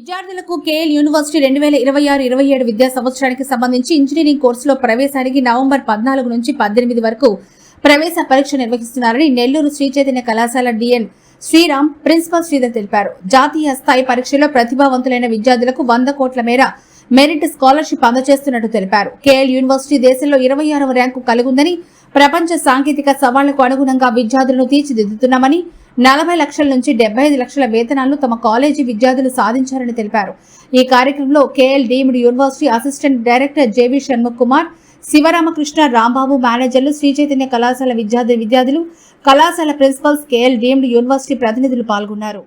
విద్యార్థులకు KL university రెండు వేల ఇరవై ఆరు ఇరవై ఏడు విద్యా సంవత్సరానికి సంబంధించి ఇంజనీరింగ్ కోర్సులో ప్రవేశానికి నవంబర్ పద్నాలుగు నుంచి పద్దెనిమిది వరకు ప్రవేశ పరీక్ష నిర్వహిస్తున్నారని నెల్లూరు శ్రీ చైతన్య కళాశాల డిఎన్ శ్రీరామ్ ప్రిన్సిపల్ శ్రీధర్ తెలిపారు. జాతీయ స్థాయి పరీక్షలో ప్రతిభావంతులైన విద్యార్థులకు వంద కోట్ల మేర మెరిట్ స్కాలర్షిప్ అందజేస్తున్నట్టు తెలిపారు. కేఎల్ యూనివర్సిటీ దేశంలో ఇరవై ఆరవ ర్యాంకు కలిగుందని ప్రపంచ సాంకేతిక సవాళ్ళకు అనుగుణంగా విద్యార్థులను తీర్చిదిద్దుతున్నామని నలభై లక్షల నుంచి డెబ్బై ఐదు లక్షల వేతనాలు తమ కాలేజీ విద్యార్థులు సాధించారని తెలిపారు. ఈ కార్యక్రమంలో KL deemed university assistant director JV Shanmukh Kumar Sivaramakrishna Rambabu మేనేజర్లు శ్రీ చైతన్య కళాశాల విద్యార్థి విద్యార్థులు కళాశాల ప్రిన్సిపల్స్ కేఎల్ డీమ్డ్ యూనివర్సిటీ ప్రతినిధులు పాల్గొన్నారు.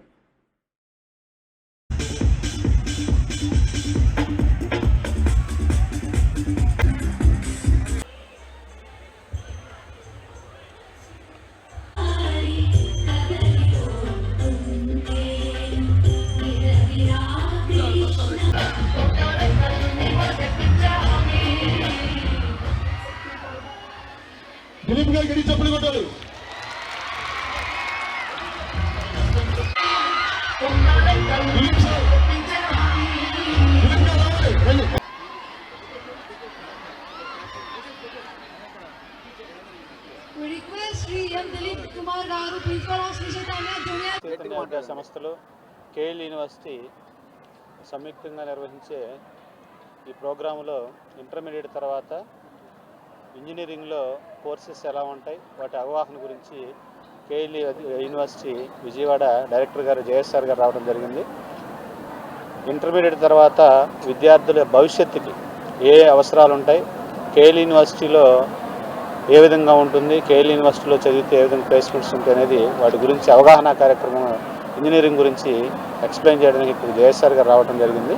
Sri Chaitanya Junior చైతన్య విద్యా సంస్థలు కేఎల్ యూనివర్సిటీ సంయుక్తంగా నిర్వహించే ఈ ప్రోగ్రాంలో ఇంటర్మీడియట్ తర్వాత ఇంజనీరింగ్లో కోర్సెస్ ఎలా ఉంటాయి? వాటి అవగాహన గురించి కేఎల్ యూనివర్సిటీ విజయవాడ డైరెక్టర్ గారు జయస్ఆర్ గారు రావడం జరిగింది. ఇంటర్మీడియట్ తర్వాత విద్యార్థుల భవిష్యత్తుకి ఏ అవసరాలు ఉంటాయి? కేఎల్ యూనివర్సిటీలో ఏ విధంగా ఉంటుంది? కేఎల్ యూనివర్సిటీలో చదివితే ఏ విధంగా ప్లేస్మెంట్స్ ఉంటాయి అనేది వాటి గురించి అవగాహన కార్యక్రమం ఇంజనీరింగ్ గురించి ఎక్స్ప్లెయిన్ చేయడానికి ఇప్పుడు జయస్ఆర్ గారు రావడం జరిగింది.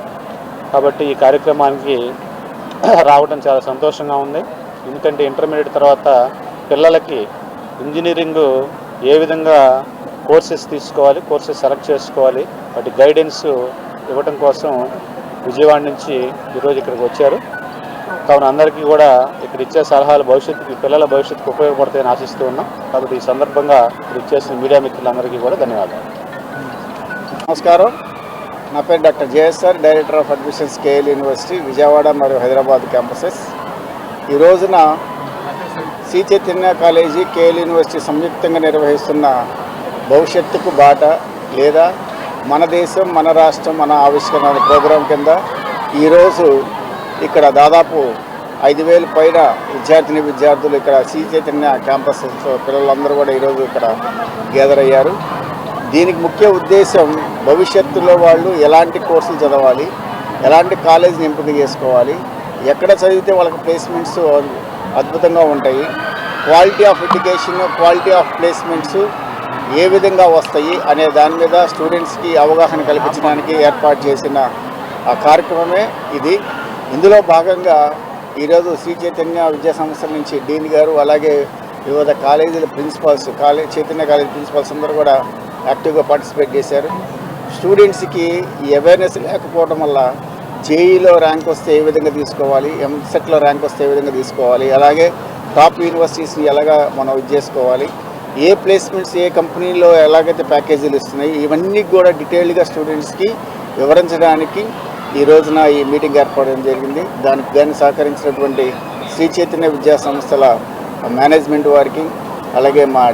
కాబట్టి ఈ కార్యక్రమానికి రావడం చాలా సంతోషంగా ఉంది. ఎందుకంటే ఇంటర్మీడియట్ తర్వాత పిల్లలకి ఇంజనీరింగ్ ఏ విధంగా కోర్సెస్ తీసుకోవాలి కోర్సెస్ సెలెక్ట్ చేసుకోవాలి వాటి గైడెన్స్ ఇవ్వడం కోసం విజయవాడ నుంచి ఈరోజు ఇక్కడికి వచ్చారు. కావున అందరికీ కూడా ఇక్కడ ఇచ్చే సలహాలు భవిష్యత్తుకి పిల్లల భవిష్యత్తుకు ఉపయోగపడతాయని ఆశిస్తూ ఉన్నాం. కాబట్టి ఈ సందర్భంగా ఇక్కడ ఇచ్చేసిన మీడియా మిత్రులందరికీ కూడా ధన్యవాదాలు. నమస్కారం. నా పేరు doctor JSR director of admissions KL university Vijayawada మరియు హైదరాబాద్ క్యాంపసెస్. ఈ రోజున Sri Chaitanya college KL university సంయుక్తంగా నిర్వహిస్తున్న భవిష్యత్తుకు బాట లేదా మన దేశం మన రాష్ట్రం మన ఆవిష్కరణ ప్రోగ్రాం కింద ఈరోజు ఇక్కడ దాదాపు ఐదు వేలు పైన విద్యార్థిని విద్యార్థులు ఇక్కడ శ్రీ చైతన్య క్యాంపస్ పిల్లలందరూ కూడా ఈరోజు ఇక్కడ గ్యాదర్ అయ్యారు. దీనికి ముఖ్య ఉద్దేశం భవిష్యత్తులో వాళ్ళు ఎలాంటి కోర్సులు చదవాలి ఎలాంటి కాలేజీని ఎంపిక చేసుకోవాలి ఎక్కడ చదివితే వాళ్ళకి ప్లేస్మెంట్స్ అద్భుతంగా ఉంటాయి. Quality of education quality of placements ఏ విధంగా వస్తాయి అనే దాని మీద స్టూడెంట్స్కి అవగాహన కల్పించడానికి ఏర్పాటు చేసిన ఆ కార్యక్రమమే ఇది. ఇందులో భాగంగా ఈరోజు శ్రీ చైతన్య విద్యా సంస్థల నుంచి డీన్ గారు అలాగే వివిధ కాలేజీల principals college Chaitanya college principals అందరూ కూడా యాక్టివ్గా పార్టిసిపేట్ చేశారు. స్టూడెంట్స్కి ఈ అవేర్నెస్ లేకపోవడం వల్ల జేఈలో ర్యాంక్ వస్తే ఏ విధంగా తీసుకోవాలి ఎంసెట్లో ర్యాంక్ వస్తే ఏ విధంగా తీసుకోవాలి అలాగే టాప్ యూనివర్సిటీస్ని ఎలాగా మనం ఇది చేసుకోవాలి ఏ ప్లేస్మెంట్స్ ఏ కంపెనీలో ఎలాగైతే ప్యాకేజీలు ఇస్తున్నాయి ఇవన్నీ కూడా డీటెయిల్డ్గా స్టూడెంట్స్కి వివరించడానికి ఈ రోజున ఈ మీటింగ్ ఏర్పడడం జరిగింది. దానికి దాన్ని సహకరించినటువంటి శ్రీ చైతన్య విద్యా సంస్థల మేనేజ్మెంట్ వారికి అలాగే మా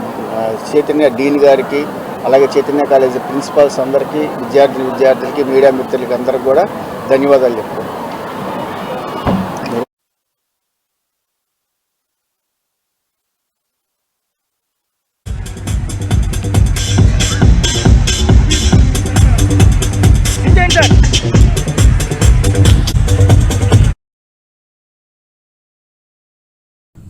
చైతన్య డీన్ గారికి అలాగే చైతన్య కాలేజీ ప్రిన్సిపాల్స్ అందరికీ విద్యార్థి విద్యార్థులకి మీడియా మిత్రులకి అందరికి కూడా ధన్యవాదాలు చెప్తాను